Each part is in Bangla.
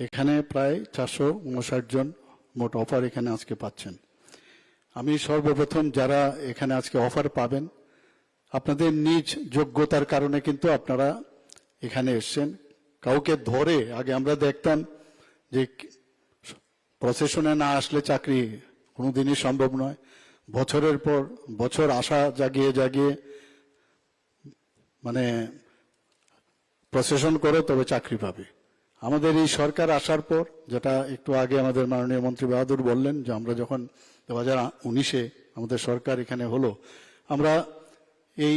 এখানে প্রায় চারশো উনষাট জন মোট অফার এখানে আজকে পাচ্ছেন। আমি সর্বপ্রথম যারা এখানে আজকে অফার পাবেন, আপনাদের নিজ যোগ্যতার কারণে কিন্তু আপনারা এখানে এসছেন। কাউকে ধরে আগে আমরা দেখতাম যে প্রসেশনে না আসলে চাকরি কোনোদিনই সম্ভব নয়। বছরের পর বছর আশা জাগিয়ে জাগিয়ে মানে প্রসেশন করো তবে চাকরি পাবে। আমাদের এই সরকার আসার পর, যেটা একটু আগে আমাদের মাননীয় মন্ত্রী বাহাদুর বললেন, যে আমরা যখন দু হাজার উনিশে আমাদের সরকার এখানে হলো, আমরা এই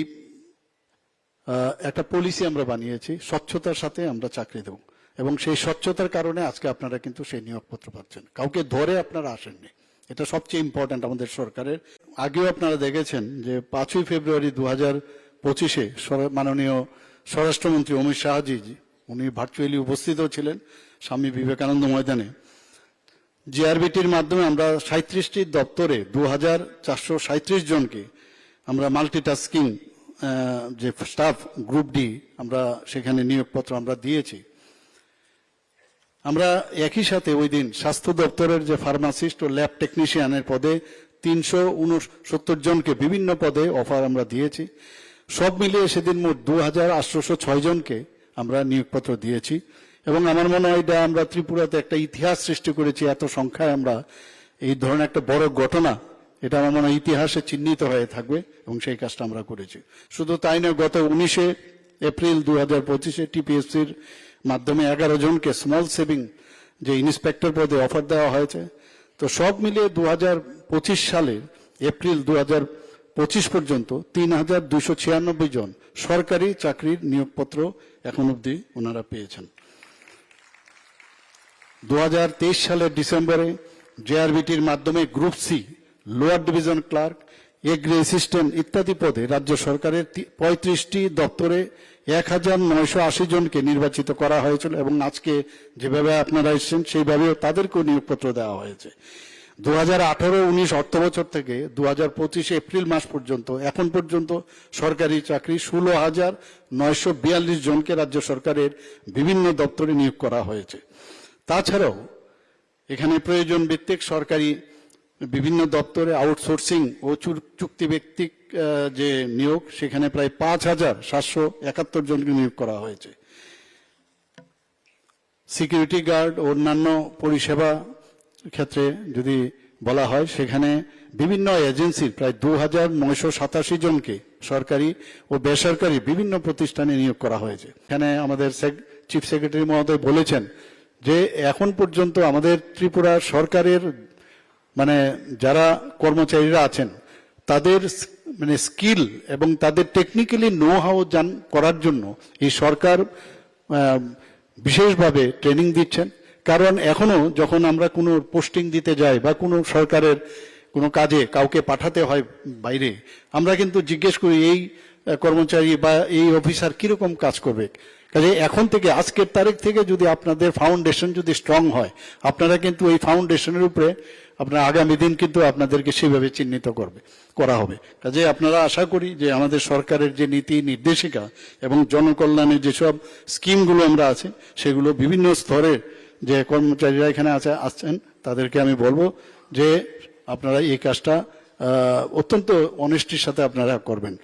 একটা পলিসি আমরা বানিয়েছি, স্বচ্ছতার সাথে আমরা চাকরি দেব। এবং সেই স্বচ্ছতার কারণে আজকে আপনারা কিন্তু সেই নিয়োগপত্র পাচ্ছেন। কাউকে ধরে আপনারা আসেননি। এটা সবচেয়ে ইম্পর্ট্যান্ট আমাদের সরকারের। আগেও আপনারা দেখেছেন যে পাঁচই ফেব্রুয়ারি দু হাজার পঁচিশে মাননীয় স্বরাষ্ট্রমন্ত্রী অমিত শাহজি উনি ভার্চুয়ালি উপস্থিত ছিলেন স্বামী বিবেকানন্দ ময়দানে। জিআরবিটির মাধ্যমে আমরা সাঁত্রিশটি দপ্তরে দু হাজার চারশো সাঁত্রিশ জনকে আমরা মাল্টিটাস্কিং যে স্টাফ গ্রুপ ডি আমরা সেখানে নিয়োগপত্র আমরা দিয়েছি। আমরা একই সাথে ওই দিন স্বাস্থ্য দপ্তরের যে ফার্মাসিস্ট ও ল্যাব টেকনিশিয়ানের পদে তিনশো উনসত্তর জনকে বিভিন্ন পদে অফার আমরা দিয়েছি। সব মিলিয়ে সেদিন মোট দু হাজার আটশোশো ছয় জনকে আমরা নিয়োগপত্র দিয়েছি। এবং আমার মনে হয় এটা আমরা ত্রিপুরাতে একটা ইতিহাস সৃষ্টি করেছি, এত সংখ্যায় আমরা এই ধরনের একটা বড় ঘটনা, এটা আমার মনে হয় ইতিহাসে চিহ্নিত হয়ে থাকবে এবং সেই কাজটা আমরা করেছি। শুধু তাই নয়, গত উনিশে এপ্রিল দু হাজার পঁচিশে টিপিএসসির মাধ্যমে এগারো জনকে স্মল সেভিং যে ইন্সপেক্টর পদে অফার দেওয়া হয়েছে। তো সব মিলিয়ে দু হাজার পঁচিশ সালের এপ্রিল দু হাজার পঁচিশ পর্যন্ত তিন হাজার দুশো ছিয়ানব্বই জন সরকারি চাকরির নিয়োগপত্র এখন অবধি ওনারা পেয়েছেন। দু হাজার তেইশ সালের ডিসেম্বরে জেআরবিটির মাধ্যমে group C, lower division clerk, agri assistant ইত্যাদি পদে রাজ্য সরকারের পঁয়ত্রিশটি দপ্তরে এক হাজার নয়শো আশি জনকে নির্বাচিত করা হয়েছিল এবং আজকে যেভাবে আপনারা এসেছেন, সেইভাবেও তাদেরকেও নিয়োগপত্র দেওয়া হয়েছে। দু হাজার আঠারো, উনিশ অর্থ বছর থেকে দু হাজার পঁচিশে এপ্রিল মাস পর্যন্ত, এখন পর্যন্ত সরকারি চাকরি ষোলো হাজার নয়শো বিয়াল্লিশ জনকে রাজ্য সরকারের বিভিন্ন দপ্তরে নিয়োগ করা হয়েছে। তাছাড়াও এখানে প্রয়োজন ভিত্তিক সরকারি বিভিন্ন দপ্তরে আউটসোর্সিং ও চুর- চুক্তিভিত্তিক যে নিয়োগ, সেখানে প্রায় পাঁচ হাজার সাতশো একাত্তর জনকে নিয়োগ করা হয়েছে। সিকিউরিটি গার্ড অন্যান্য পরিষেবা ক্ষেত্রে যদি বলা হয়, সেখানে বিভিন্ন এজেন্সির প্রায় দু হাজার নয়শো সাতাশি জনকে সরকারি ও বেসরকারি বিভিন্ন প্রতিষ্ঠানে নিয়োগ করা হয়েছে। এখানে আমাদের চিফ সেক্রেটারি মহোদয় বলেছেন যে, এখন পর্যন্ত আমাদের ত্রিপুরা সরকারের মানে যারা কর্মচারীরা আছেন, তাদের মানে স্কিল এবং তাদের টেকনিক্যালি নো হাউ জান করার জন্য এই সরকার বিশেষভাবে ট্রেনিং দিচ্ছেন। কারণ এখনও যখন আমরা কোনো পোস্টিং দিতে যাই বা কোনো সরকারের কোনো কাজে কাউকে পাঠাতে হয় বাইরে, আমরা কিন্তু জিজ্ঞেস করি, এই কর্মচারী বা এই অফিসার কীরকম কাজ করবে? কাজে এখন থেকে, আজকের তারিখ থেকে যদি আপনাদের ফাউন্ডেশন যদি স্ট্রং হয়, আপনারা কিন্তু এই ফাউন্ডেশনের উপরে আপনার আগামী দিন কিন্তু আপনাদেরকে সেভাবে চিহ্নিত করবে, করা হবে। কাজে আপনারা আশা করি যে আমাদের সরকারের যে নীতি নির্দেশিকা এবং জনকল্যাণের যেসব স্কিমগুলো আমরা আছে, সেগুলো বিভিন্ন স্তরের যে কর্মচারীরা এখানে আছে, আসছেন, তাদেরকে আমি বলব যে আপনারা এই কাজটা অত্যন্ত অনিষ্টির সাথে আপনারা করবেন।